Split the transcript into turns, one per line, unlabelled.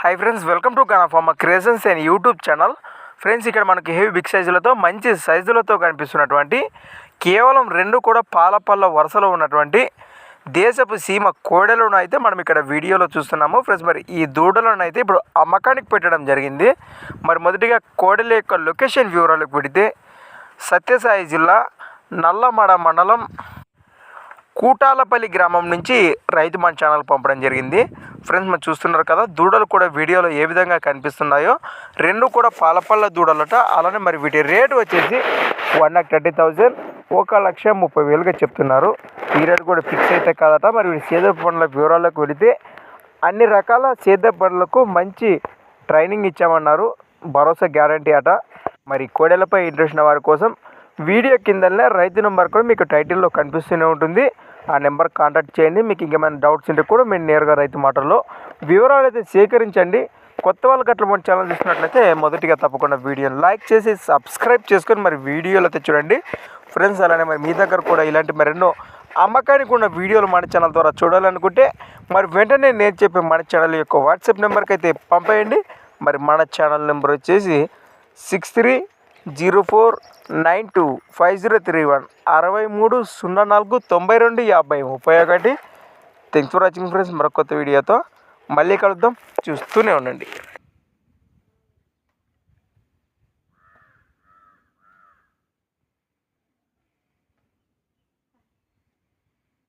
Hi friends welcome to Ganapharma creations and YouTube channel friends ఇక్కడ మనకి heavy big సైజులతో మంచి సైజులతో కనిపిస్తున్నటువంటి కేవలం రెండు కూడా పాలపల్ల వరుసలో ఉన్నటువంటి దేశపు సీమ కోడెలను అయితే మనం ఇక్కడ వీడియోలో చూస్తున్నాము. ఫ్రెండ్స్ మరి ఈ దూడలను అయితే ఇప్పుడు అమ్మకానికి పెట్టడం జరిగింది. మరి మొదటిగా కోడెల యొక్క లొకేషన్ వివరాలకు పెడితే సత్యసాయి జిల్లా నల్లమడ మండలం కూటాలపల్లి గ్రామం నుంచి రైతు మన ఛానల్ పంపడం జరిగింది. ఫ్రెండ్స్ మనం చూస్తున్నారు కదా దూడలు కూడా వీడియోలో ఏ విధంగా కనిపిస్తున్నాయో. రెండు కూడా పాలపల్ల దూడలట. అలానే మరి వీటి రేటు వచ్చేసి వన్ లాక్ థర్టీ థౌజండ్ ఒక లక్ష ముప్పై వేలుగా చెప్తున్నారు. ఈ రేటు కూడా ఫిక్స్ అయితే కాదట. మరి వీటి సేద పనుల వివరాలకు వెళితే అన్ని రకాల సేద పనులకు మంచి ట్రైనింగ్ ఇచ్చామన్నారు. భరోసా గ్యారంటీ అట. మరి కోడెలపై ఇంట్రెస్ట్ ఉన్న వారి కోసం వీడియో కిందనే రైతు నెంబర్ కూడా మీకు టైటిల్లో కనిపిస్తూనే ఉంటుంది. ఆ నెంబర్ కాంటాక్ట్ చేయండి. మీకు ఇంకేమైనా డౌట్స్ ఉంటే కూడా మీరు నేరుగా రైతు మాటల్లో వివరాలు అయితే సేకరించండి. కొత్త వాళ్ళకి అట్లా మన ఛానల్ చూసినట్లయితే మొదటిగా తప్పకుండా వీడియోని లైక్ చేసి సబ్స్క్రైబ్ చేసుకొని మరి వీడియోలు అయితే చూడండి. ఫ్రెండ్స్ అలానే మరి మీ దగ్గర కూడా ఇలాంటి మరెన్నో అమ్మకానికి ఉన్న వీడియోలు మన ఛానల్ ద్వారా చూడాలనుకుంటే మరి వెంటనే నేను చెప్పే మన ఛానల్ యొక్క వాట్సాప్ నెంబర్కి అయితే పంపేయండి. మరి మన ఛానల్ నెంబర్ వచ్చేసి six three zero four nine two five zero three one అరవై మూడు సున్నా నాలుగు తొంభై రెండు యాభై ముప్పై ఒకటి. Thanks for watching friends. మరొక కొత్త వీడియోతో మళ్ళీ కలుద్దాం. చూస్తూనే ఉండండి.